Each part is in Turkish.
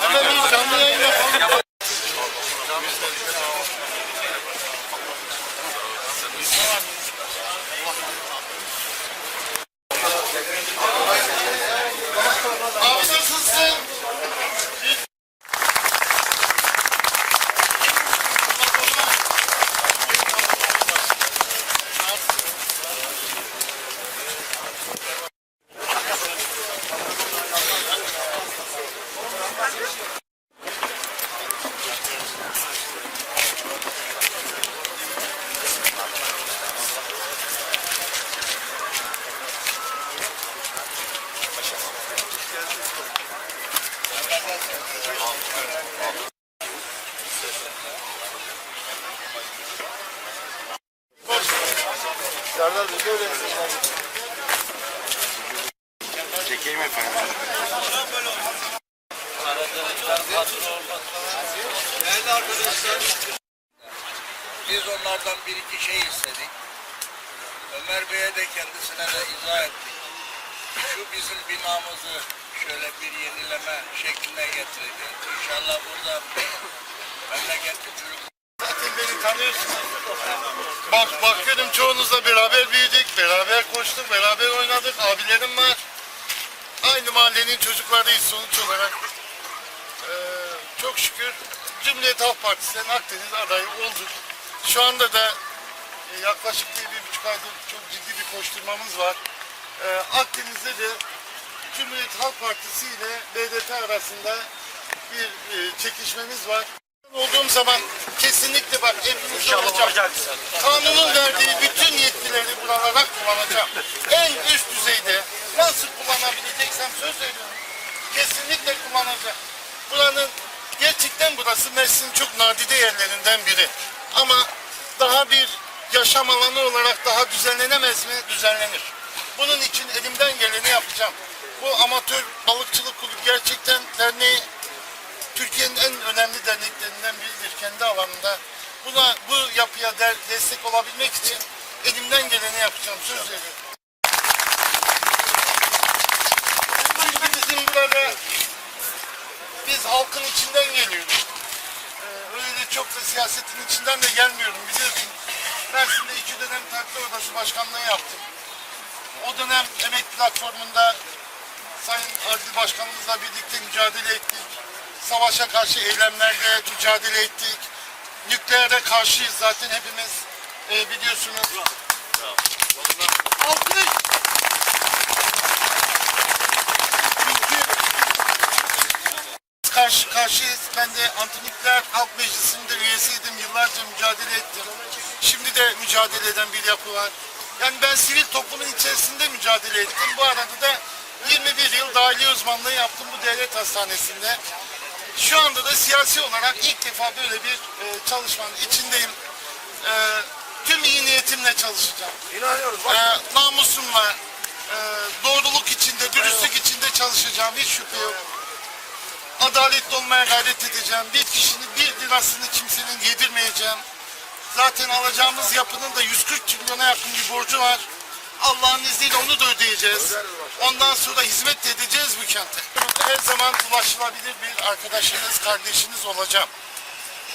Hemen bir canlı yayın yapalım. Serdar Bey böyle. Çekeyim efendim. Değerli arkadaşlar, biz onlardan bir iki şey istedik. Ömer Bey'e de kendisine de izah ettik. Şu bizim binamızı şöyle bir yenileme şekline getireceğiz. İnşallah burada memleketli çocuk Zaten beni tanıyorsunuz. Bak bakıyorum çoğunuzla beraber büyüdük, beraber koştuk, beraber oynadık. Abilerim var. Aynı mahallenin çocuklarıyız sonuç olarak. Ee, çok şükür Cumhuriyet Halk Partisi'nin Akdeniz adayı olduk. Şu anda da e, yaklaşık bir, bir buçuk aydır çok ciddi bir koşturmamız var. Ee, Akdeniz'de de Cumhuriyet Halk Partisi ile BDP arasında bir e, çekişmemiz var. Olduğum zaman kesinlikle bak emrimizde olacak. Kanunun verdiği bütün yetkileri buralara kullanacağım. En üst düzeyde nasıl kullanabileceksem söz veriyorum. Kesinlikle kullanacağım. Buranın gerçekten burası Mersin'in çok nadide yerlerinden biri. Ama daha bir yaşam alanı olarak daha düzenlenemez mi? Düzenlenir. Bunun için elimden geleni yapacağım. Bu amatör balıkçılık kulübü gerçekten derneği Türkiye'nin en önemli derneklerinden biridir kendi alanında. Buna bu yapıya der- destek olabilmek için elimden geleni yapacağım söz veriyorum. Bizim burada biz halkın içinden geliyoruz. Ee, öyle de çok da siyasetin içinden de gelmiyorum biliyorsun. Mersin'de iki dönem takdir odası başkanlığı yaptım. O dönem emek platformunda Sayın Adli Başkanımızla birlikte mücadele ettik. Savaşa karşı eylemlerde mücadele ettik. Nükleere karşıyız zaten hepimiz e, biliyorsunuz. Alkış! Çünkü karşı karşıyız. Ben de antinükleer halk meclisinde üyesiydim. Yıllarca mücadele ettim. Şimdi de mücadele eden bir yapı var. Yani ben sivil toplumun içerisinde mücadele ettim. Bu arada da 21 yıl dahiliye uzmanlığı yaptım bu devlet hastanesinde. Şu anda da siyasi olarak ilk defa böyle bir e, çalışmanın içindeyim. E, tüm iyi niyetimle çalışacağım. İnanıyoruz. E, namusumla, e, doğruluk içinde, dürüstlük içinde çalışacağım. Hiç şüphe yok. Adaletli olmaya gayret edeceğim. Bir kişinin bir lirasını kimsenin yedirmeyeceğim. Zaten alacağımız yapının da 140 trilyona yakın bir borcu var. Allah'ın izniyle onu da ödeyeceğiz. Ondan sonra hizmet de edeceğiz bu kente. Her zaman ulaşılabilir bir arkadaşınız, kardeşiniz olacağım.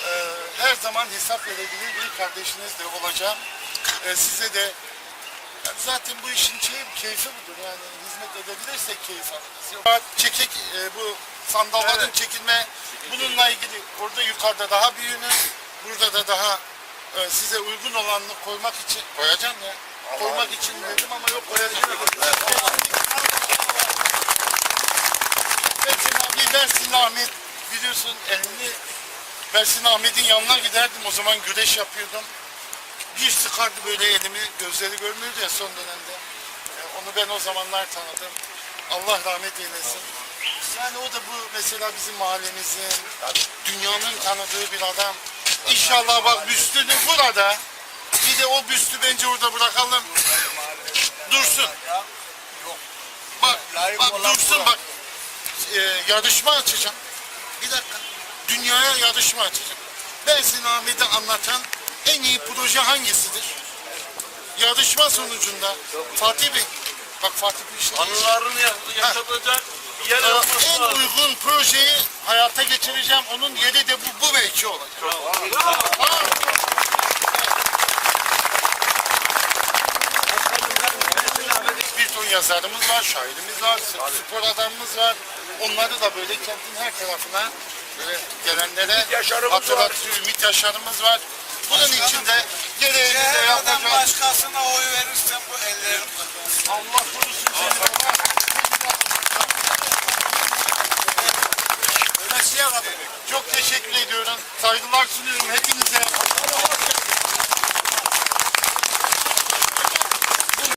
Ee, her zaman hesap verebilir bir kardeşiniz de olacağım. Ee, size de yani zaten bu işin şeyi, keyfi budur. Yani hizmet edebilirsek keyif alırız. Çekik, e, bu sandalların çekilme, bununla ilgili orada yukarıda daha büyüğünü, burada da daha e, size uygun olanını koymak için, koyacağım ya, koymak için dedim ama yok koyacağım. Bersin abi, Bersin Ahmet biliyorsun elini Bersin Ahmet'in yanına giderdim o zaman güreş yapıyordum. Bir sıkardı böyle elimi, gözleri görmüyordu ya son dönemde. E, onu ben o zamanlar tanıdım. Allah rahmet eylesin. Yani o da bu mesela bizim mahallemizin, dünyanın tanıdığı bir adam. İnşallah bak büstünü burada. Bir de o büstü bence orada bırakalım. Dursun. Bak, bak dursun bak. E, yarışma açacağım. Bir dakika. Dünyaya yarışma açacağım. Bersin Ahmet'i anlatan en iyi proje hangisidir? Yarışma sonucunda Fatih Bey, bak Fatih Bey işte Anılarını yaşatacak Yer en lazım. uygun projeyi hayata geçireceğim. Onun yeri de bu, bu mevki olacak. Tamam. Bir yazarımız var, şairimiz var, spor adamımız var. Onları da böyle kentin her tarafına böyle gelenlere hatırlatıyor. Ümit Yaşar'ımız var. Bunun için de gereğimizi CHP'den yapacağız. başkasına oy verirsen bu ellerim Allah korusun seni baba. Kadar. Çok teşekkür ediyorum. Saygılar sunuyorum hepinize.